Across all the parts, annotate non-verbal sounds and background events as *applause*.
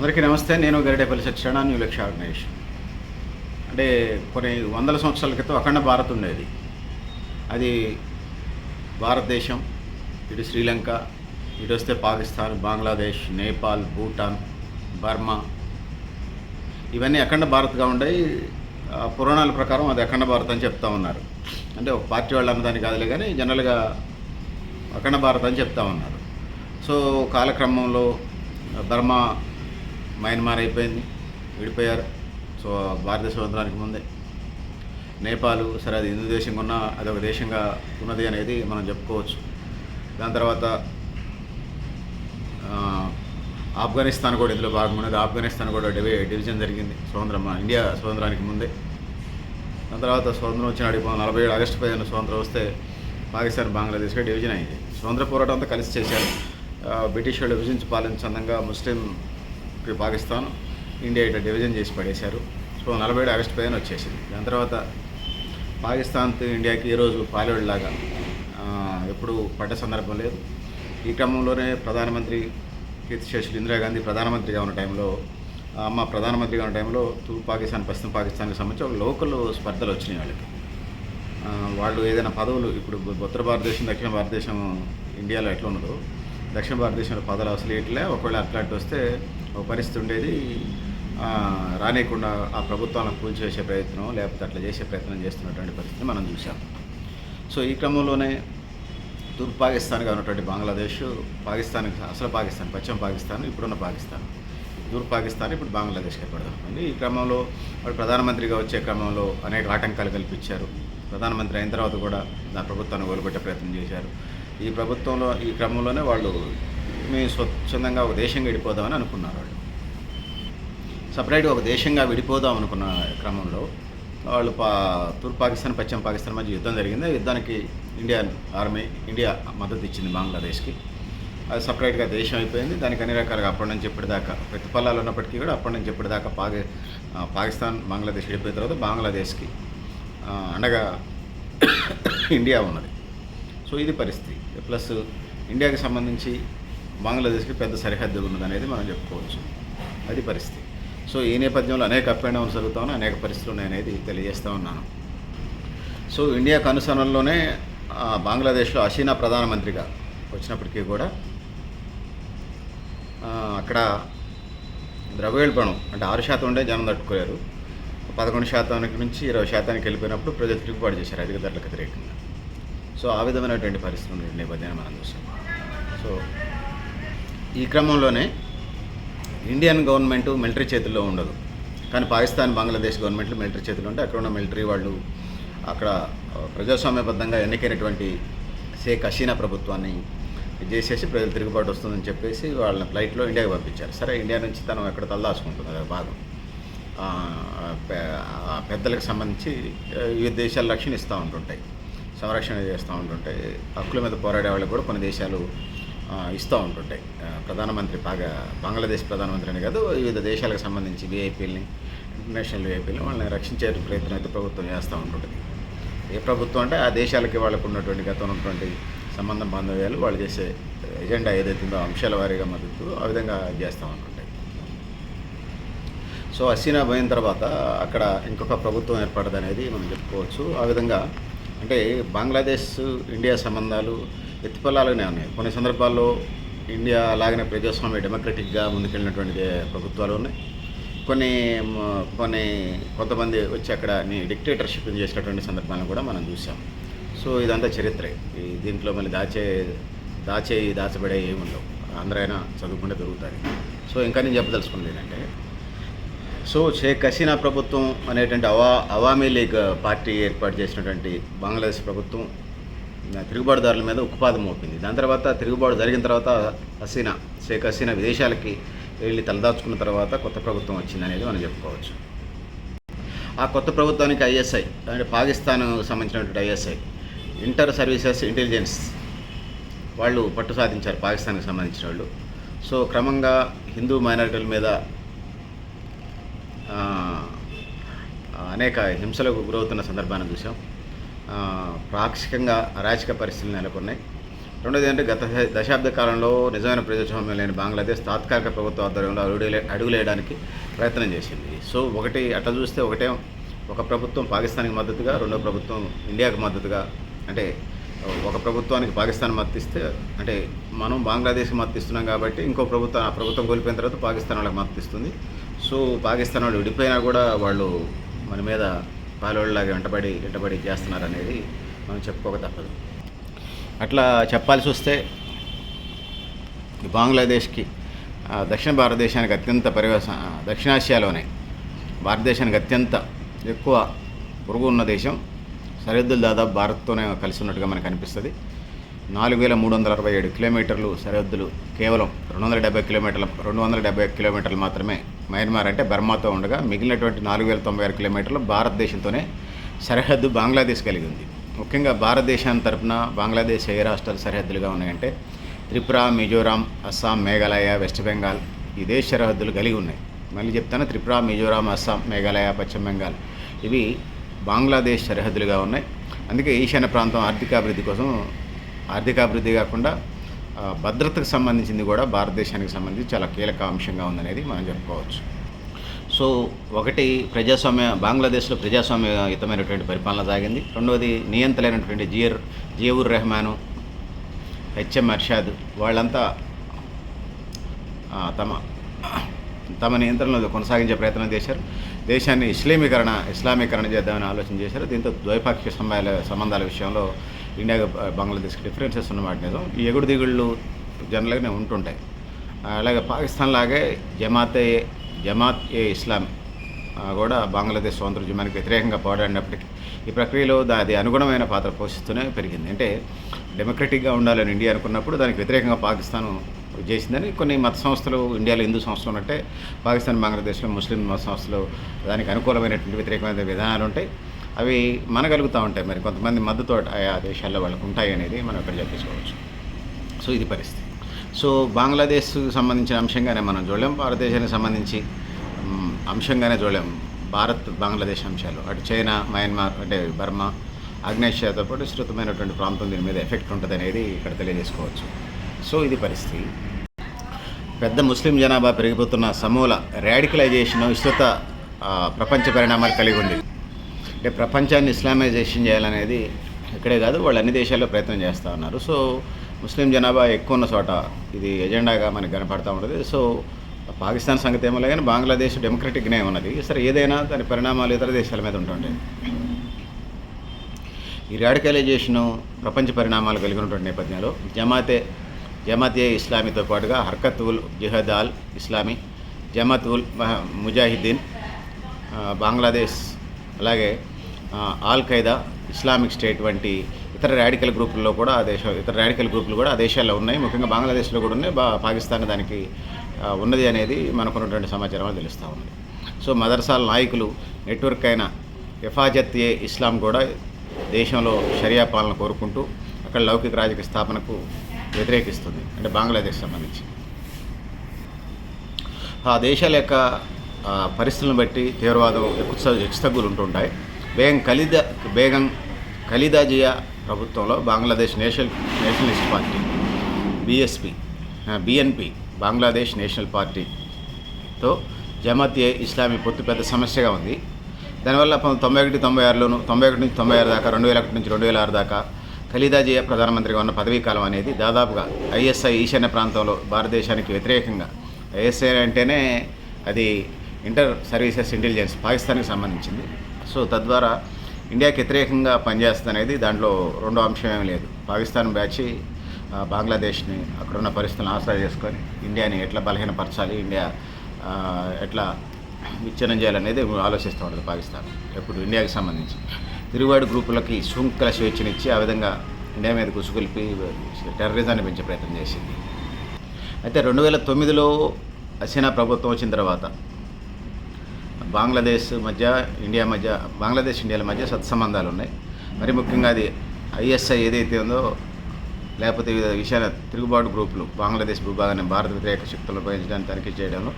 అందరికీ నమస్తే నేను గరిడేపల్లి సత్యనారాయణ న్యూ లక్ష్య ఆర్గనైజేషన్. అంటే కొన్ని వందల సంవత్సరాల క్రితం అఖండ భారత్ ఉండేది. అది భారతదేశం ఇటు శ్రీలంక ఇటు వస్తే పాకిస్తాన్ బంగ్లాదేశ్ నేపాల్ భూటాన్ బర్మా. ఇవన్నీ అఖండ భారత్గా ఉండయి పురాణాల ప్రకారం అది అఖండ భారత్ అని చెప్తా ఉన్నారు. అంటే ఒక పార్టీ వాళ్ళు అన్నదాన్ని కాదులే కానీ జనరల్గా అఖండ భారత్ అని చెప్తా ఉన్నారు. సో కాలక్రమంలో బర్మా మయన్మార్ అయిపోయింది. విడిపోయారు. సో భారత స్వతంత్రానికి ముందే. నేపాల్ సరే అది హిందూ దేశంగా ఉన్న అదొక దేశంగా ఉన్నది అనేది మనం చెప్పుకోవచ్చు. దాని తర్వాత ఆఫ్ఘనిస్తాన్ కూడా ఇందులో భాగం ఉన్నది. ఆఫ్ఘనిస్తాన్ కూడా డివి డివిజన్ జరిగింది. స్వతంత్రం ఇండియా స్వతంత్రానికి ముందే. దాని తర్వాత స్వతంత్రం వచ్చిన అడిగి నలభై ఏడు ఆగస్టు పదిహేను స్వతంత్రం వస్తే పాకిస్తాన్ బంగ్లాదేశ్గా డివిజన్ అయింది. స్వతంత్ర పోరాటం అంతా కలిసి చేశారు. బ్రిటిష్ వాళ్ళు విభజించి పాలించందంగా ముస్లిం పాకిస్తాన్ ఇండియా ఇట్లా డివిజన్ చేసి పడేశారు. సో నలభై ఏడు ఆగస్టు పదిహేను వచ్చేసింది. దాని తర్వాత పాకిస్తాన్ ఇండియాకి ఈరోజు రోజు లాగా ఎప్పుడు పడ్డ సందర్భం లేదు. ఈ క్రమంలోనే ప్రధానమంత్రి కీర్తిశేషులు ఇందిరాగాంధీ ప్రధానమంత్రిగా ఉన్న టైంలో అమ్మ ప్రధానమంత్రిగా ఉన్న టైంలో తూర్పు పాకిస్తాన్ పశ్చిమ పాకిస్తాన్కి సంబంధించి ఒక లోకల్ స్పర్ధలు వచ్చినాయి వాళ్ళకి. వాళ్ళు ఏదైనా పదవులు ఇప్పుడు ఉత్తర భారతదేశం దక్షిణ భారతదేశం ఇండియాలో ఎట్లా ఉన్నదో దక్షిణ భారతదేశంలో పదవులు అసలు ఇట్లే ఒకవేళ అట్లాంటి వస్తే పరిస్థితి ఉండేది. ఆ, రానియకుండా ఆ ప్రభుత్వాలను కూల్చేసే ప్రయత్నం లేకపోతే అట్లా చేసే ప్రయత్నం చేస్తున్నటువంటి పరిస్థితిని మనం చూసాం సో ఈ క్రమంలోనే తూర్పు పాకిస్తాన్గా ఉన్నటువంటి బంగ్లాదేశ్ పాకిస్తాన్కి అసలు పాకిస్తాన్ పశ్చిమ పాకిస్తాన్ ఇప్పుడున్న పాకిస్తాన్. తూర్పు పాకిస్తాన్ ఇప్పుడు బంగ్లాదేశ్ ఏర్పడదామండి ఈ క్రమంలో వాడు ప్రధానమంత్రిగా వచ్చే క్రమంలో అనేక ఆటంకాలు కల్పించారు. ప్రధానమంత్రి అయిన తర్వాత కూడా నా ప్రభుత్వాన్ని కోలుపెట్టే ప్రయత్నం చేశారు. ఈ ప్రభుత్వంలో ఈ క్రమంలోనే వాళ్ళు మేము స్వచ్ఛందంగా ఒక దేశంగా విడిపోదామని అనుకున్నారు వాళ్ళు. సపరేట్గా ఒక దేశంగా విడిపోదాం అనుకున్న క్రమంలో వాళ్ళు పా తూర్పు పాకిస్తాన్ పశ్చిమ పాకిస్తాన్ మధ్య యుద్ధం జరిగింది. యుద్ధానికి ఇండియా ఆర్మీ ఇండియా మద్దతు ఇచ్చింది బంగ్లాదేశ్కి. అది సపరేట్గా దేశం అయిపోయింది. దానికి అన్ని రకాలుగా అప్పటి నుంచి ఇప్పటిదాకా ప్రతిఫలాలు ఉన్నప్పటికీ కూడా అప్పటి నుంచి ఇప్పటిదాకా పాకి పాకిస్తాన్ బంగ్లాదేశ్ విడిపోయిన తర్వాత బంగ్లాదేశ్కి అండగా *coughs* ఇండియా ఉన్నది. సో ఇది పరిస్థితి. ప్లస్ ఇండియాకి సంబంధించి బంగ్లాదేశ్కి పెద్ద సరిహద్దు ఉన్నదనేది మనం చెప్పుకోవచ్చు. అది పరిస్థితి. సో ఈ నేపథ్యంలో అనేక అప్ అండ్ డౌన్స్ జరుగుతా ఉన్నాయి అనేక పరిస్థితులు ఉన్నాయి అనేది తెలియజేస్తూ ఉన్నాను. సో ఇండియా అనుసరణలోనే బంగ్లాదేశ్లో హసీనా ప్రధానమంత్రిగా వచ్చినప్పటికీ కూడా అక్కడ ద్రవ్యోల్బణం అంటే ఆరు శాతం ఉండే జనం తట్టుకోలేరు. పదకొండు శాతానికి నుంచి ఇరవై శాతానికి వెళ్ళిపోయినప్పుడు ప్రజలు తిరుగుబాటు చేశారు అధిక ధరలకు వ్యతిరేకంగా. సో ఆ విధమైనటువంటి పరిస్థితులు నేపథ్యాన్ని మనం చూసాం సో ఈ క్రమంలోనే ఇండియన్ గవర్నమెంట్ మిలిటరీ చేతుల్లో ఉండదు. కానీ పాకిస్తాన్ బంగ్లాదేశ్ గవర్నమెంట్లు మిలిటరీ చేతులు ఉంటే అక్కడ ఉన్న మిలిటరీ వాళ్ళు అక్కడ ప్రజాస్వామ్యబద్ధంగా ఎన్నికైనటువంటి షేక్ హసీనా ప్రభుత్వాన్ని చేసేసి ప్రజలు తిరుగుబాటు వస్తుందని చెప్పేసి వాళ్ళని ఫ్లైట్లో ఇండియాకి పంపించారు. సరే ఇండియా నుంచి తను ఎక్కడ తల్లాసుకుంటుంది అది భాగం. పెద్దలకు సంబంధించి వివిధ దేశాలు రక్షణ ఇస్తూ ఉంటుంటాయి. సంరక్షణ చేస్తూ ఉంటుంటాయి. హక్కుల మీద పోరాడే వాళ్ళకి కూడా కొన్ని దేశాలు ఇస్తూ ఉంటుంటాయి ప్రధానమంత్రి బాగా బంగ్లాదేశ్ ప్రధానమంత్రి అని కాదు వివిధ దేశాలకు సంబంధించి విఐపీలని ఇంటర్నేషనల్ విఐపీలని వాళ్ళని రక్షించే ప్రయత్నం అయితే ప్రభుత్వం చేస్తూ ఉంటుంటుంది. ఏ ప్రభుత్వం అంటే ఆ దేశాలకి వాళ్ళకు ఉన్నటువంటి గతంలో ఉన్నటువంటి సంబంధం బాంధవ్యాలు వాళ్ళు చేసే ఎజెండా ఏదైతే ఉందో అంశాల వారీగా మద్దతు ఆ విధంగా చేస్తూ ఉంటుంటాయి. సో హసీనా పోయిన తర్వాత అక్కడ ఇంకొక ప్రభుత్వం ఏర్పడదనేది మనం చెప్పుకోవచ్చు. ఆ విధంగా అంటే బంగ్లాదేశ్ ఇండియా సంబంధాలు ఎత్తిపల్లాలుగానే ఉన్నాయి. కొన్ని సందర్భాల్లో ఇండియా అలాగనే ప్రజాస్వామ్య డెమోక్రటిక్గా ముందుకెళ్ళినటువంటి ప్రభుత్వాలు ఉన్నాయి. కొన్ని కొన్ని కొంతమంది వచ్చి అక్కడ డిక్టేటర్షిప్ చేసినటువంటి సందర్భాలను కూడా మనం చూసాం. సో ఇదంతా చరిత్రే. ఈ దీంట్లో మళ్ళీ దాచే దాచే దాచబడే ఏముండవు. అందరైనా చదువుకుంటే దొరుకుతాయి సో ఇంకా నేను చెప్పదలుచుకున్నది ఏంటంటే సో షేక్ హసీనా ప్రభుత్వం అనేటువంటి అవా అవామీ లీగ్ పార్టీ ఏర్పాటు చేసినటువంటి బంగ్లాదేశ్ ప్రభుత్వం తిరుగుబాటుదారుల మీద ఉక్కుపాదం మోపింది. దాని తర్వాత తిరుగుబాటు జరిగిన తర్వాత హసీనా షేక్ హసీనా విదేశాలకి వెళ్ళి తలదాచుకున్న తర్వాత కొత్త ప్రభుత్వం వచ్చింది అనేది మనం చెప్పుకోవచ్చు. ఆ కొత్త ప్రభుత్వానికి ఐఎస్ఐ అంటే పాకిస్తాన్ సంబంధించినటువంటి ఐఎస్ఐ ఇంటర్ సర్వీసెస్ ఇంటెలిజెన్స్ వాళ్ళు పట్టు సాధించారు పాకిస్తాన్కి సంబంధించిన వాళ్ళు. సో క్రమంగా హిందూ మైనారిటీల మీద అనేక హింసలకు గురవుతున్న సందర్భాన్ని చూసాం పాక్షికంగా అరాచక పరిస్థితులు నెలకొన్నాయి. రెండోది ఏంటంటే గత దశాబ్ద కాలంలో నిజమైన ప్రజాస్వామ్యం లేని బంగ్లాదేశ్ తాత్కాలిక ప్రభుత్వ ఆధ్వర్యంలో అడుగులే అడుగులేయడానికి ప్రయత్నం చేసింది. సో ఒకటి అట్లా చూస్తే ఒకటే ఒక ప్రభుత్వం పాకిస్తాన్కి మద్దతుగా రెండో ప్రభుత్వం ఇండియాకు మద్దతుగా అంటే ఒక ప్రభుత్వానికి పాకిస్తాన్ మద్దతిస్తే అంటే మనం బంగ్లాదేశ్కి మద్దతిస్తున్నాం కాబట్టి ఇంకో ప్రభుత్వం ఆ ప్రభుత్వం కోల్పోయిన తర్వాత పాకిస్తాన్ వాళ్ళకి మద్దతిస్తుంది. సో పాకిస్తాన్ వాళ్ళు విడిపోయినా కూడా వాళ్ళు మన మీద పాలోళ్ళలాగా వెంటబడి వెంటబడి చేస్తున్నారు అనేది మనం చెప్పుకోక తప్పదు. అట్లా చెప్పాల్సి వస్తే ఈ బంగ్లాదేశ్కి దక్షిణ భారతదేశానికి అత్యంత పరివేశ దక్షిణాసియాలోనే భారతదేశానికి అత్యంత ఎక్కువ పొరుగు ఉన్న దేశం సరిహద్దులు దాదాపు భారత్తోనే కలిసి ఉన్నట్టుగా మనకు అనిపిస్తుంది. నాలుగు వేల మూడు వందల అరవై ఏడు కిలోమీటర్లు సరిహద్దులు కేవలం రెండు వందల డెబ్బై కిలోమీటర్ల రెండు వందల డెబ్బై కిలోమీటర్లు మాత్రమే మయన్మార్ అంటే బర్మాతో ఉండగా మిగిలినటువంటి నాలుగు వేల తొంభై ఆరు కిలోమీటర్లు భారతదేశంతోనే సరిహద్దు బంగ్లాదేశ్ కలిగి ఉంది. ముఖ్యంగా భారతదేశాన్ని తరపున బంగ్లాదేశ్ ఏ రాష్ట్రాలు సరిహద్దులుగా ఉన్నాయంటే త్రిపుర మిజోరాం అస్సాం మేఘాలయ వెస్ట్ బెంగాల్ ఈ దేశ సరిహద్దులు కలిగి ఉన్నాయి. మళ్ళీ చెప్తాను త్రిపుర మిజోరాం అస్సాం మేఘాలయ పశ్చిమ బెంగాల్ ఇవి బంగ్లాదేశ్ సరిహద్దులుగా ఉన్నాయి. అందుకే ఈశాన్య ప్రాంతం ఆర్థికాభివృద్ధి కోసం ఆర్థికాభివృద్ధి కాకుండా భద్రతకు సంబంధించింది కూడా భారతదేశానికి సంబంధించి చాలా కీలక అంశంగా ఉందనేది మనం చెప్పుకోవచ్చు. సో ఒకటి ప్రజాస్వామ్య బంగ్లాదేశ్లో ప్రజాస్వామ్యయుతమైనటువంటి పరిపాలన సాగింది. రెండవది నియంత్రలేనటువంటి జియర్ జియవుర్ రెహమాను హెచ్ఎం అర్షాద్ వాళ్ళంతా తమ తమ నియంత్రణలో కొనసాగించే ప్రయత్నం చేశారు. దేశాన్ని ఇస్లామీకరణ ఇస్లామీకరణ చేద్దామని ఆలోచన చేశారు. దీంతో ద్వైపాక్షిక సంబంధాల సంబంధాల విషయంలో ఇండియా బంగ్లాదేశ్కి డిఫరెన్సెస్ ఉన్నమాట నిజం ఈ ఎగుడు దిగుళ్ళు జనరల్గానే ఉంటుంటాయి. అలాగే పాకిస్తాన్ లాగే జమాతే జమాత్ ఏ ఇస్లాం కూడా బంగ్లాదేశ్ స్వాతంత్ర ఉద్యమానికి వ్యతిరేకంగా పోరాడినప్పటికీ ఈ ప్రక్రియలో దా- అనుగుణమైన పాత్ర పోషిస్తూనే పెరిగింది. అంటే డెమోక్రటిక్గా ఉండాలని ఇండియా అనుకున్నప్పుడు దానికి వ్యతిరేకంగా పాకిస్తాన్ చేసిందని కొన్ని మత సంస్థలు ఇండియాలో హిందూ సంస్థలు ఉన్నట్టే పాకిస్తాన్ బంగ్లాదేశ్లో ముస్లిం మత సంస్థలు దానికి అనుకూలమైనటువంటి వ్యతిరేకమైన విధానాలు ఉంటాయి. అవి మనగలుగుతూ ఉంటాయి. మరి కొంతమంది మద్దతు ఆయా దేశాల్లో వాళ్ళకు ఉంటాయి అనేది మనం ఇక్కడ చెప్పించుకోవచ్చు సో ఇది పరిస్థితి. సో బంగ్లాదేశ్ సంబంధించిన అంశంగానే మనం చూడలేం. భారతదేశానికి సంబంధించి అంశంగానే చూడలేం. భారత్ బంగ్లాదేశ్ అంశాలు. అటు చైనా మయన్మార్ అంటే బర్మా ఆగ్నేషియాతో పాటు విస్తృతమైనటువంటి ప్రాంతం దీని మీద ఎఫెక్ట్ ఉంటుంది అనేది ఇక్కడ తెలియజేసుకోవచ్చు. సో ఇది పరిస్థితి. పెద్ద ముస్లిం జనాభా పెరిగిపోతున్న సమూల ర్యాడికలైజేషన్ విస్తృత ప్రపంచ పరిణామాలు కలిగి ఉంది. అంటే ప్రపంచాన్ని ఇస్లామైజేషన్ చేయాలనేది ఇక్కడే కాదు వాళ్ళు అన్ని దేశాల్లో ప్రయత్నం చేస్తూ ఉన్నారు. సో ముస్లిం జనాభా ఎక్కువ ఉన్న చోట ఇది ఎజెండాగా మనకి కనపడుతూ ఉంటుంది. సో పాకిస్తాన్ సంగతి ఏమో కానీ బంగ్లాదేశ్ డెమోక్రటిక్గానే ఉన్నది. సరే ఏదైనా దాని పరిణామాలు ఇతర దేశాల మీద ఉంటుంటాయి. ఈ రాడికలైజేషను ప్రపంచ పరిణామాలు కలిగి ఉన్నటువంటి నేపథ్యంలో జమాతే జమాతే ఇస్లామీతో పాటుగా హర్కత్ ఉల్ జిహద్ అల్ ఇస్లామీ జమాత్ ఉల్ ముజాహిద్దీన్ బంగ్లాదేశ్ అలాగే ఆల్ ఖైదా ఇస్లామిక్ స్టేట్ వంటి ఇతర రాడికల్ గ్రూపుల్లో కూడా ఆ దేశం ఇతర రాడికల్ గ్రూపులు కూడా ఆ దేశాల్లో ఉన్నాయి ముఖ్యంగా బంగ్లాదేశ్లో కూడా ఉన్నాయి బా పాకిస్తాన్ దానికి ఉన్నది అనేది మనకున్నటువంటి సమాచారం తెలుస్తూ ఉంది సో మదర్సాల నాయకులు నెట్వర్క్ అయిన ఎఫాజత్ ఏ ఇస్లాం కూడా దేశంలో షరియా పాలన కోరుకుంటూ అక్కడ లౌకిక రాజకీయ స్థాపనకు వ్యతిరేకిస్తుంది అంటే బంగ్లాదేశ్ సంబంధించి ఆ దేశాల యొక్క పరిస్థితులను బట్టి తీవ్రవాదం ఎక్కువ హెచ్చుతగ్గులు ఉంటుంటాయి బేగం ఖలీదా బేగం ఖలీదాజియా ప్రభుత్వంలో Bangladesh national nationalist party BSP BNP Bangladesh national పార్టీతో జమాత్ ఏ ఇస్లామీ పొత్తు పెద్ద సమస్యగా ఉంది. దానివల్ల తొంభై ఒకటి తొంభై ఆరులోను తొంభై ఒకటి నుంచి తొంభై ఆరు దాకా రెండు వేల ఒకటి నుంచి రెండు వేల ఆరు దాకా ఖలీదాజియా ప్రధానమంత్రిగా ఉన్న పదవీ కాలం అనేది దాదాపుగా ఐఎస్ఐ ఈశాన్య ప్రాంతంలో భారతదేశానికి వ్యతిరేకంగా. ఐఎస్ఐ అంటేనే అది ఇంటర్ సర్వీసెస్ ఇంటెలిజెన్స్ పాకిస్తాన్కి సంబంధించింది. సో తద్వారా ఇండియాకి వ్యతిరేకంగా పనిచేస్తుంది అనేది దాంట్లో రెండో అంశం ఏమీ లేదు. పాకిస్తాన్ బ్యాచ్ బంగ్లాదేశ్ని అక్కడున్న పరిస్థితులను ఆసరా చేసుకొని ఇండియాని ఎట్లా బలహీనపరచాలి ఇండియా ఎట్లా విచ్ఛిన్నం చేయాలనేది ఆలోచిస్తూ ఉంటుంది పాకిస్తాన్ ఎప్పుడు ఇండియాకి సంబంధించి. తిరుగుబాటు గ్రూపులకి శృంఖల స్వేచ్ఛనిచ్చి ఆ విధంగా ఇండియా మీద కుసుకొల్పి టెర్రరిజాన్ని పెంచే ప్రయత్నం చేసింది. అయితే రెండు వేల తొమ్మిదిలో హసీనా ప్రభుత్వం వచ్చిన తర్వాత బంగ్లాదేశ్ మధ్య ఇండియా మధ్య బంగ్లాదేశ్ ఇండియాల మధ్య సత్సంబంధాలు ఉన్నాయి. మరి ముఖ్యంగా అది ఐఎస్ఐ ఏదైతే ఉందో లేకపోతే వివిధ విషయాల తిరుగుబాటు గ్రూపులు బంగ్లాదేశ్ భూభాగాన్ని భారత వ్యతిరేక శక్తులను ఉపయోగించడానికి తనిఖీ చేయడంలో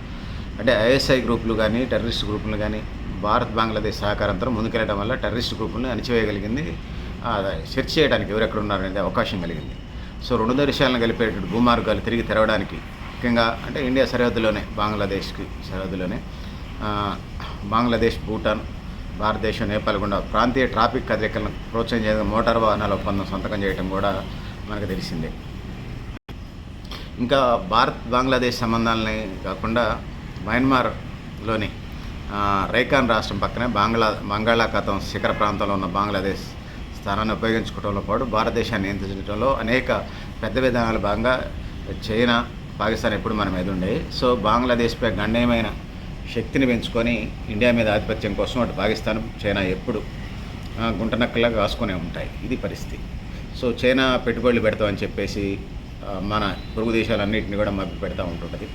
అంటే ఐఎస్ఐ గ్రూపులు కానీ టెర్రరిస్ట్ గ్రూపులు కానీ భారత్ బంగ్లాదేశ్ సహకారంతో ముందుకెళ్ళడం వల్ల టెర్రరిస్ట్ గ్రూపులను అణిచివేయగలిగింది. సెర్చ్ చేయడానికి ఎవరెక్కడ ఉన్నారనేది అవకాశం కలిగింది. సో రెండు దేశాలను కలిపేటువంటి భూమార్గాలు తిరిగి తెరవడానికి ముఖ్యంగా అంటే ఇండియా సరిహద్దులోనే బంగ్లాదేశ్కి సరిహద్దులోనే బంగ్లాదేశ్ భూటాన్ భారతదేశం నేపాల్ గుండా ప్రాంతీయ ట్రాఫిక్ కదలికలను ప్రోత్సహించే మోటార్ వాహనాల ఒప్పందం సంతకం చేయడం కూడా మనకు తెలిసిందే. ఇంకా భారత్ బంగ్లాదేశ్ సంబంధాలని కాకుండా మయన్మార్లోని రైకాన్ రాష్ట్రం పక్కనే బంగ్లా బంగాళాఖాతం శిఖర ప్రాంతంలో ఉన్న బంగ్లాదేశ్ స్థానాన్ని ఉపయోగించుకోవడంలో పాటు భారతదేశాన్ని నియంత్రించడంలో అనేక పెద్ద విధానాల భాగంగా చైనా పాకిస్తాన్ ఎప్పుడు మన ఎదుండే సో బంగ్లాదేశ్పై గణనీయమైన శక్తిని పెంచుకొని ఇండియా మీద ఆధిపత్యం కోసం అటు పాకిస్తాన్ చైనా ఎప్పుడు గుంటనక్కలా కాసుకొని ఉంటాయి. ఇది పరిస్థితి. సో చైనా పెట్టుబడులు పెడతామని చెప్పేసి మన పొరుగు దేశాలన్నింటినీ కూడా మభ్య పెడతా ఉంటుంటుంది.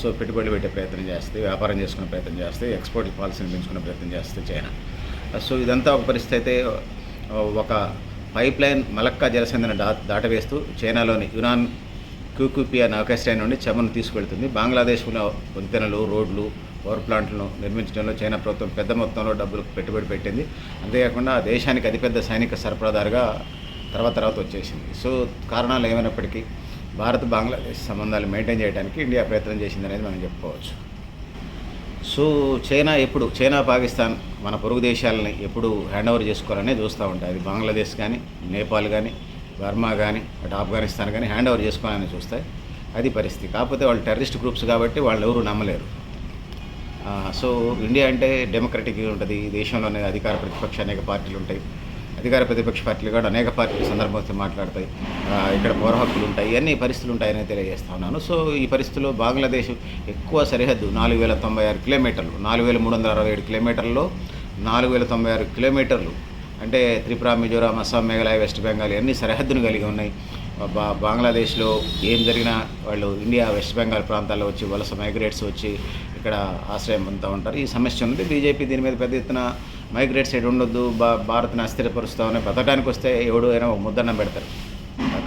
సో పెట్టుబడులు పెట్టే ప్రయత్నం చేస్తే వ్యాపారం చేసుకునే ప్రయత్నం చేస్తే ఎక్స్పోర్ట్ పాలసీని పెంచుకునే ప్రయత్నం చేస్తే చైనా. సో ఇదంతా ఒక పరిస్థితి అయితే ఒక పైప్ లైన్ మలక్కా జలసంధిని దా దాటవేస్తూ చైనాలోని యునాన్ క్యూక్యూపియా నౌకాశ్రయం నుండి చెమను తీసుకెళ్తుంది బంగ్లాదేశ్లో వంతెనలు రోడ్లు పవర్ ప్లాంట్లను నిర్మించడంలో చైనా ప్రభుత్వం పెద్ద మొత్తంలో డబ్బులు పెట్టుబడి పెట్టింది. అంతేకాకుండా ఆ దేశానికి అతిపెద్ద సైనిక సరఫరాదారుగా తర్వాత తర్వాత వచ్చేసింది. సో కారణాలు ఏమైనప్పటికీ భారత్ బంగ్లాదేశ్ సంబంధాలు మెయింటైన్ చేయడానికి ఇండియా ప్రయత్నం చేసింది అనేది మనం చెప్పుకోవచ్చు. సో చైనా ఎప్పుడు చైనా పాకిస్తాన్ మన పొరుగు దేశాలని ఎప్పుడు హ్యాండ్ ఓవర్ చేసుకోవాలనే చూస్తూ ఉంటాయి. అది బంగ్లాదేశ్ కానీ నేపాల్ కానీ బర్మా కానీ అటు ఆఫ్ఘనిస్తాన్ కానీ హ్యాండ్ ఓవర్ చేసుకోవాలని చూస్తాయి అది పరిస్థితి. కాకపోతే వాళ్ళు టెర్రరిస్ట్ గ్రూప్స్ కాబట్టి వాళ్ళు ఎవరు నమ్మలేరు. సో ఇండియా అంటే డెమోక్రటిక్ ఉంటుంది. ఈ దేశంలోనే అధికార ప్రతిపక్ష అనేక పార్టీలు ఉంటాయి. అధికార ప్రతిపక్ష పార్టీలు కూడా అనేక పార్టీలు సందర్భంతో మాట్లాడతాయి. ఇక్కడ పౌర హక్కులు ఉంటాయి. ఇవన్నీ పరిస్థితులు ఉంటాయని తెలియజేస్తా ఉన్నాను. సో ఈ పరిస్థితుల్లో బంగ్లాదేశ్ ఎక్కువ సరిహద్దు నాలుగు వేల తొంభై ఆరు కిలోమీటర్లు నాలుగు వేల మూడు వందల అరవై ఏడు కిలోమీటర్లలో నాలుగు వేల తొంభై ఆరు కిలోమీటర్లు అంటే త్రిపుర మిజోరాం అస్సాం మేఘాలయ వెస్ట్ బెంగాల్ ఇవన్నీ సరిహద్దును కలిగి ఉన్నాయి. బా బంగ్లాదేశ్లో ఏం జరిగినా వాళ్ళు ఇండియా వెస్ట్ బెంగాల్ ప్రాంతాల్లో వచ్చి వలస మైగ్రేట్స్ వచ్చి ఇక్కడ ఆశ్రయం పొందుతూ ఉంటారు. ఈ సమస్య ఉంది బీజేపీ దీని మీద పెద్ద ఎత్తున మైగ్రేట్స్ ఎటు ఉండొద్దు బా భారత్ని అస్థిరపరుస్తామని బతకడానికి వస్తే ఎవడు అయినా ఒక ముద్దన్నం పెడతారు.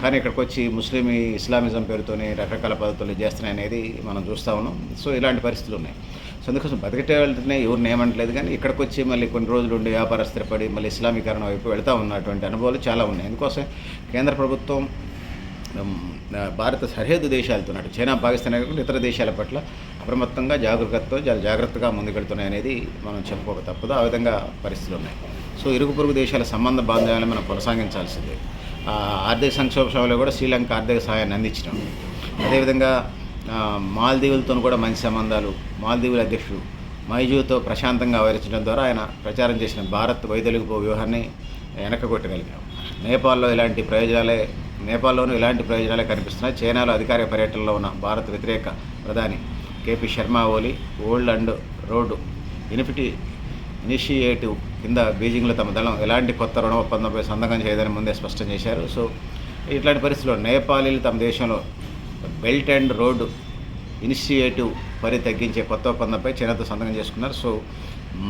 కానీ ఇక్కడికి వచ్చి ముస్లిం ఇస్లామిజం పేరుతోని రకరకాల పద్ధతులు చేస్తున్నాయి అనేది మనం చూస్తూ ఉన్నాం. సో ఇలాంటి పరిస్థితులు ఉన్నాయి. సో అందుకోసం బతికటే వెళ్తున్నాయి ఎవరిని ఏమంటలేదు కానీ ఇక్కడికి వచ్చి మళ్ళీ కొన్ని రోజులు ఉండి వ్యాపార స్థిరపడి మళ్ళీ ఇస్లామీకరణ వైపు వెళ్తూ ఉన్నటువంటి అనుభవాలు చాలా ఉన్నాయి. అందుకోసం కేంద్ర ప్రభుత్వం భారత సరిహద్దు దేశాలతో నాటు చైనా పాకిస్తాన్ కాకుండా ఇతర దేశాల పట్ల అప్రమత్తంగా జాగ్రత్తతో చాలా జాగ్రత్తగా ముందుకెళ్తున్నాయి అనేది మనం చెప్పుకోక తప్పదు. ఆ విధంగా పరిస్థితులు ఉన్నాయి. సో ఇరుగు పొరుగు దేశాల సంబంధ బాంధవ్యాలను మనం కొనసాగించాల్సిందే. ఆర్థిక సంక్షోభంలో కూడా శ్రీలంక ఆర్థిక సహాయాన్ని అందించినాం అదేవిధంగా మాల్దీవులతో కూడా మంచి సంబంధాలు. మాల్దీవుల అధ్యక్షుడు మైజూతో ప్రశాంతంగా వ్యవహరించడం ద్వారా ఆయన ప్రచారం చేసిన భారత్ వైదొలిగిపో వ్యూహాన్ని వెనకగొట్టగలిగాం. నేపాల్లో ఇలాంటి ప్రయోజనాలే నేపాల్లోనూ ఇలాంటి ప్రయోజనాలే కనిపిస్తున్నాయి. చైనాలో అధికారిక పర్యటనలో ఉన్న భారత్ వ్యతిరేక ప్రధాని KP Sharma Oli old and road ఇన్ఫిటి initiative కింద బీజింగ్లో తమ దళం ఎలాంటి కొత్త రుణ ఒప్పందంపై సంతకం చేయదని ముందే స్పష్టం చేశారు. సో ఇట్లాంటి పరిస్థితుల్లో నేపాలీలు తమ దేశంలో బెల్ట్ అండ్ రోడ్ ఇనిషియేటివ్ పరి తగ్గించే కొత్త ఒప్పందంపై చైనాతో సంతకం చేసుకున్నారు. సో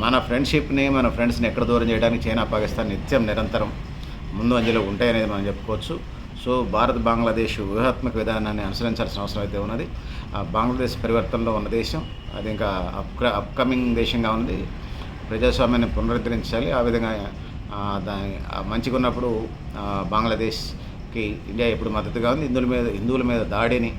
మన ఫ్రెండ్షిప్ని మన ఫ్రెండ్స్ని ఎక్కడ దూరం చేయడానికి చైనా పాకిస్తాన్ నిత్యం నిరంతరం ముందు అంజలో ఉంటాయనేది మనం చెప్పుకోవచ్చు. సో భారత్ బంగ్లాదేశ్ వ్యూహాత్మక విధానాన్ని అనుసరించాల్సిన అవసరం అయితే ఉన్నది. ఆ బంగ్లాదేశ్ పరివర్తనలో ఉన్న దేశం అది ఇంకా అప్ అప్కమింగ్ దేశంగా ఉంది ప్రజాస్వామ్యాన్ని పునరుద్ధరించాలి. ఆ విధంగా దాని మంచిగా ఉన్నప్పుడు బంగ్లాదేశ్కి ఇండియా ఎప్పుడు మద్దతుగా ఉంది? హిందువుల మీద హిందువుల మీద దాడిని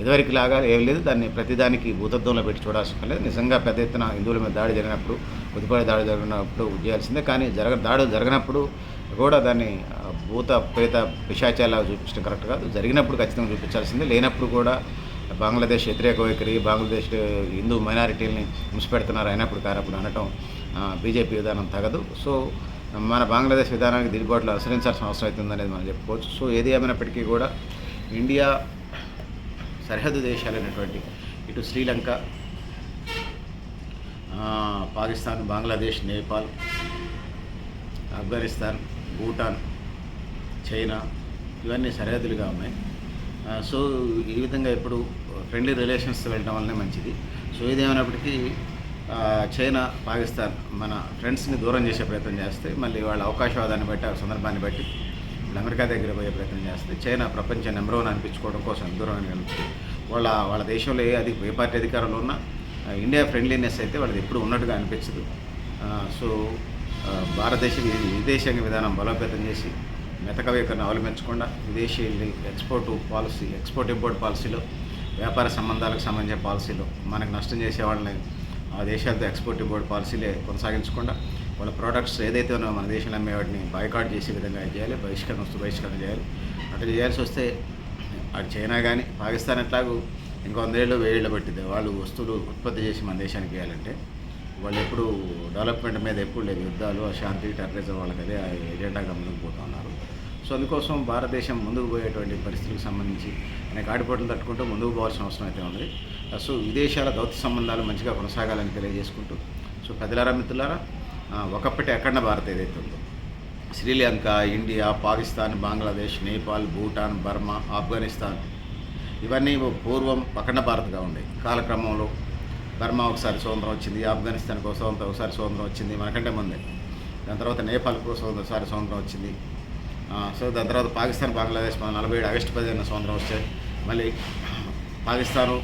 ఇదివరకు లాగా ఏం లేదు. దాన్ని ప్రతిదానికి భూతత్వంలో పెట్టి చూడాల్సిన లేదు. నిజంగా పెద్ద ఎత్తున హిందువుల మీద దాడి జరిగినప్పుడు ఉద్దిపడి దాడి జరిగినప్పుడు చేయాల్సిందే. కానీ జరగ దాడులు జరిగినప్పుడు కూడా దాన్ని భూత ప్రేత పిశాచాలాగా చూపించడం కరెక్ట్ కాదు. జరిగినప్పుడు ఖచ్చితంగా చూపించాల్సిందే. లేనప్పుడు కూడా బంగ్లాదేశ్ వ్యతిరేక వైఖరి బంగ్లాదేశ్ హిందూ మైనారిటీలని ముసిపెడుతున్నారు అయినప్పుడు కానప్పుడు అనటం బీజేపీ విధానం తగదు. సో మన బంగ్లాదేశ్ విధానానికి దిద్దుబాట్లు అనుసరించాల్సిన అవసరం అవుతుందనేది మనం చెప్పుకోవచ్చు. సో ఏది ఏమైనప్పటికీ కూడా ఇండియా సరిహద్దు దేశాలైనటువంటి ఇటు శ్రీలంక పాకిస్తాన్ బంగ్లాదేశ్ నేపాల్ ఆఫ్ఘనిస్తాన్ భూటాన్ చైనా ఇవన్నీ సరిహద్దులుగా ఉన్నాయి. సో ఈ విధంగా ఇప్పుడు ఫ్రెండ్లీ రిలేషన్స్ వెళ్ళడం వల్లనే మంచిది. సో ఏదేమైనప్పటికీ చైనా పాకిస్తాన్ మన ఫ్రెండ్స్ని దూరం చేసే ప్రయత్నం చేస్తే మళ్ళీ వాళ్ళ అవకాశవాదాన్ని బట్టి ఆ సందర్భాన్ని బట్టి అమెరికా దగ్గర పోయే ప్రయత్నం చేస్తే చైనా ప్రపంచ నెంబర్ వన్ అనిపించుకోవడం కోసం దూరం వాళ్ళ వాళ్ళ దేశంలో ఏ అది ఏ పార్టీ అధికారంలో ఉన్నా ఇండియా ఫ్రెండ్లీనెస్ అయితే వాళ్ళది ఎప్పుడు ఉన్నట్టుగా అనిపించదు. సో భారతదేశం విదేశాంగ విధానం బలోపేతం చేసి మెతకవేకరణ అవలంబించకుండా విదేశీ ఎక్స్పోర్ట్ పాలసీ ఎక్స్పోర్ట్ ఇంపోర్ట్ పాలసీలో వ్యాపార సంబంధాలకు సంబంధించిన పాలసీలో మనకు నష్టం చేసే వాళ్ళని ఆ దేశాలతో ఎక్స్పోర్ట్ ఇంపోర్ట్ పాలసీలే కొనసాగించకుండా వాళ్ళ ప్రోడక్ట్స్ ఏదైతే ఉన్నాయో మన దేశంలో అమ్మే వాటిని బాయ్కాట్ చేసే విధంగా చేయాలి బహిష్కరణ వస్తు బహిష్కరణ చేయాలి. అట్లా చేయాల్సి వస్తే అటు చైనా కానీ పాకిస్తాన్ ఎట్లాగూ ఇంకో వందేళ్ళు వేళ్ళు పట్టింది వాళ్ళు వస్తువులు ఉత్పత్తి చేసి మన దేశానికి వేయాలంటే వాళ్ళు ఎప్పుడు డెవలప్మెంట్ మీద ఎప్పుడు లేదు. యుద్ధాలు అశాంతి టెర్రరిజం వాళ్ళకి అదే ఎజెండాగా ముందుకు పోతూ ఉన్నారు. సో అందుకోసం భారతదేశం ముందుకు పోయేటువంటి పరిస్థితులకు సంబంధించి అనేక ఆడిపోట్లు తట్టుకుంటూ ముందుకు పోవాల్సిన అవసరం అయితే ఉంది. సో విదేశాల దౌత్య సంబంధాలు మంచిగా కొనసాగాలని తెలియజేసుకుంటూ. సో పెద్దలారా మిత్రులారా ఒకప్పటి అఖండ భారత్ ఏదైతే ఉందో. Sri Lanka India Pakistan Bangladesh Nepal Bhutan Burma Afghanistan. ఇవన్నీ పూర్వం అఖండ భారత్గా ఉండేవి. కాలక్రమంలో బర్మా ఒకసారి స్వతంత్రం వచ్చింది ఆఫ్ఘనిస్తాన్కి స్వతంత్రం ఒకసారి స్వతంత్రం వచ్చింది మనకంటే ముందే. దాని తర్వాత నేపాల్కు ఒక స్వతంత్రం ఒకసారి స్వతంత్రం వచ్చింది. సో దాని తర్వాత పాకిస్తాన్ బంగ్లాదేశ్ మన నలభై ఏడు ఆగస్టు పదిహేను స్వతంత్రం వచ్చాయి మళ్ళీ పాకిస్తాను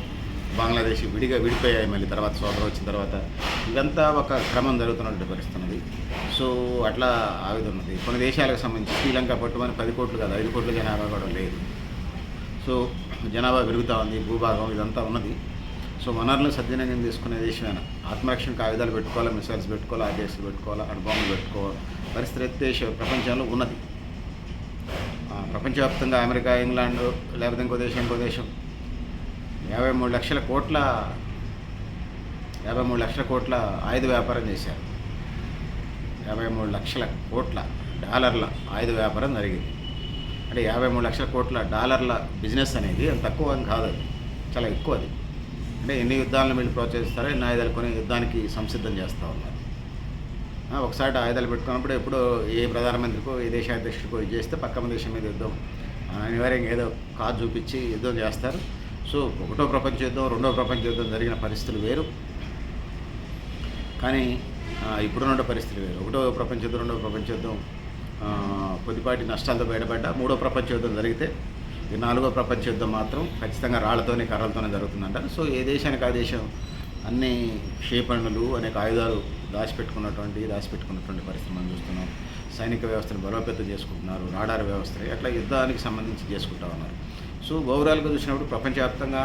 బంగ్లాదేశ్ విడిగా విడిపోయాయి. మళ్ళీ తర్వాత స్వాతంత్రం వచ్చిన తర్వాత ఇదంతా ఒక క్రమం జరుగుతున్నట్టు పరిస్థితున్నది సో అట్లా ఆగుతున్నది కొన్ని దేశాలకు సంబంధించి శ్రీలంక పట్టుమని పది కోట్లు కాదు ఐదు కోట్ల జనాభా కూడా లేదు. సో జనాభా పెరుగుతూ ఉంది భూభాగం ఇదంతా ఉన్నది. సో వనరులను సద్వినియోగం తీసుకునే దేశమైన? ఆత్మరక్షణకు ఆయుధాలు పెట్టుకోవాలి మిసైల్స్ పెట్టుకోవాలి ఆర్డిఎస్లు పెట్టుకోవాలి అణుబాంబులు పెట్టుకోవాలి? పరిస్థితి అయితే దేశ ప్రపంచంలో ఉన్నది. ప్రపంచవ్యాప్తంగా అమెరికా ఇంగ్లాండ్ లేకపోతే ఇంకో దేశం ఇంకో దేశం. యాభై మూడు లక్షల కోట్ల యాభై మూడు లక్షల కోట్ల ఆయుధ వ్యాపారం చేశారు. యాభై మూడు లక్షల కోట్ల డాలర్ల ఆయుధ వ్యాపారం జరిగింది. అంటే యాభై మూడు లక్షల కోట్ల డాలర్ల బిజినెస్ అనేది అంత తక్కువ అని కాదు అది. చాలా ఎక్కువ అది. అంటే ఎన్ని యుద్ధాలను వీళ్ళు ప్రోత్సహిస్తారో ఎన్ని ఆయుధాలు కొని యుద్ధానికి సంసిద్ధం చేస్తూ ఉన్నారు. ఒకసారి ఆయుధాలు పెట్టుకున్నప్పుడు ఎప్పుడో ఏ ప్రధానమంత్రికో ఏ దేశాధ్యక్షుడికో ఇది చేస్తే పక్కన దేశం మీద యుద్ధం అనివార్యంగా ఏదో కాదు చూపించి యుద్ధం చేస్తారు. సో ఒకటో ప్రపంచ యుద్ధం రెండో ప్రపంచ యుద్ధం జరిగిన పరిస్థితులు వేరు. కానీ ఇప్పుడున్న పరిస్థితులు వేరు. ఒకటో ప్రపంచ యుద్ధం రెండో ప్రపంచ యుద్ధం కొద్దిపాటి నష్టాలతో బయటపడ్డా మూడో ప్రపంచ యుద్ధం జరిగితే ఈ నాలుగో ప్రపంచ యుద్ధం మాత్రం ఖచ్చితంగా రాళ్ళతోనే కర్రలతోనే జరుగుతుందంటారు. సో ఏ దేశానికి ఆ దేశం అన్ని క్షేపణలు అనేక ఆయుధాలు దాచిపెట్టుకున్నటువంటి దాచిపెట్టుకున్నటువంటి పరిస్థితి మనం చూస్తున్నాం. సైనిక వ్యవస్థను బలోపేతం చేసుకుంటున్నారు రాడార్ వ్యవస్థని అట్లా యుద్ధానికి సంబంధించి చేసుకుంటా ఉన్నారు. సో ఓవరాల్గా చూసినప్పుడు ప్రపంచవ్యాప్తంగా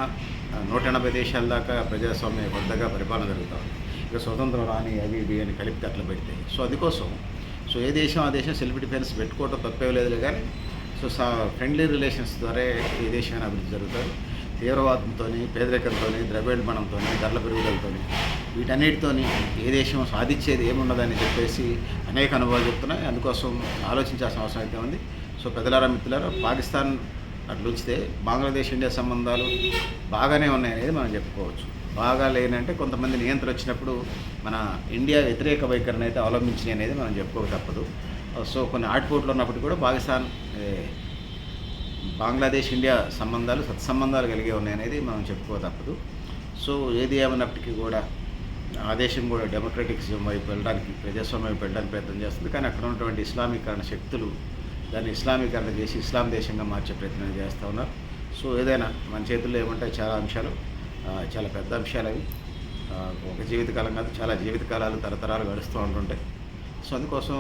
నూట ఎనభై దేశాల దాకా ప్రజాస్వామ్య పెద్దగా పరిపాలన జరుగుతూ ఉంది. ఇక స్వతంత్రం రాని అవి ఇవి అని కలిపితే అట్లా పెడితే. సో అందుకోసం. సో ఏ దేశం ఆ దేశం సెల్ఫ్ డిఫెన్స్ పెట్టుకోవటం తప్పేవలేదు లేదు కానీ సో సా ఫ్రెండ్లీ రిలేషన్స్ ద్వారా ఏ దేశమైనా అభివృద్ధి జరుగుతుంది తీవ్రవాదంతో పేదరికంతో ద్రవ్యోల్బణంతో ధరల పెరుగుదలతో వీటన్నిటితో ఏ దేశం సాధించేది ఏమున్నదని చెప్పేసి అనేక అనుభవాలు చెప్తున్నాయి. అందుకోసం ఆలోచించాల్సిన అవసరం అయితే ఉంది. సో పెద్దలారా మిత్రులారా పాకిస్తాన్ అట్లా ఉంచితే బంగ్లాదేశ్ ఇండియా సంబంధాలు బాగానే ఉన్నాయి అనేది మనం చెప్పుకోవచ్చు. బాగా లేనంటే కొంతమంది నియంత్రణ వచ్చినప్పుడు మన ఇండియా వ్యతిరేక వైఖరిని అయితే అవలంబించినాయి అనేది మనం చెప్పుకోక తప్పదు. సో కొన్ని ఆట్పోట్లు ఉన్నప్పటికీ కూడా పాకిస్తాన్ బంగ్లాదేశ్ ఇండియా సంబంధాలు సత్సంబంధాలు కలిగి ఉన్నాయి అనేది మనం చెప్పుకో తప్పదు. సో ఏది ఏమన్నప్పటికీ కూడా ఆ దేశం కూడా డెమోక్రటిక్స్ వైపు వెళ్ళడానికి ప్రజాస్వామ్యం వైపు వెళ్ళడానికి ప్రయత్నం చేస్తుంది. కానీ అక్కడ ఉన్నటువంటి ఇస్లామీకరణ శక్తులు దాన్ని ఇస్లామీకరణ చేసి ఇస్లాం దేశంగా మార్చే ప్రయత్నం చేస్తూ ఉన్నారు. సో ఏదైనా మన చేతుల్లో ఏమంటాయి చాలా అంశాలు చాలా పెద్ద అంశాలు అవి. ఒక జీవితకాలం కాదు చాలా జీవితకాలాలు తరతరాలు గడుస్తూ ఉంటుంటాయి. సో అందుకోసం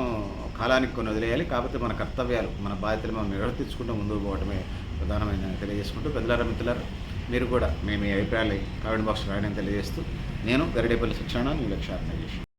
కాలానికి కొన్ని వదిలేయాలి. కాకపోతే మన కర్తవ్యాలు మన బాధ్యతలు మనం నిర్వర్తించుకుంటూ ముందుకు పోవడమే ప్రధానమైన తెలియజేసుకుంటూ పెద్దలారా మిత్రులారా మీరు కూడా మేము మీ అభిప్రాయాలు కామెంట్ బాక్స్ రాయడం తెలియజేస్తూ నేను గరిడేపల్లి శిక్షణ మీ లక్ష్య ఆర్గనైజేషన్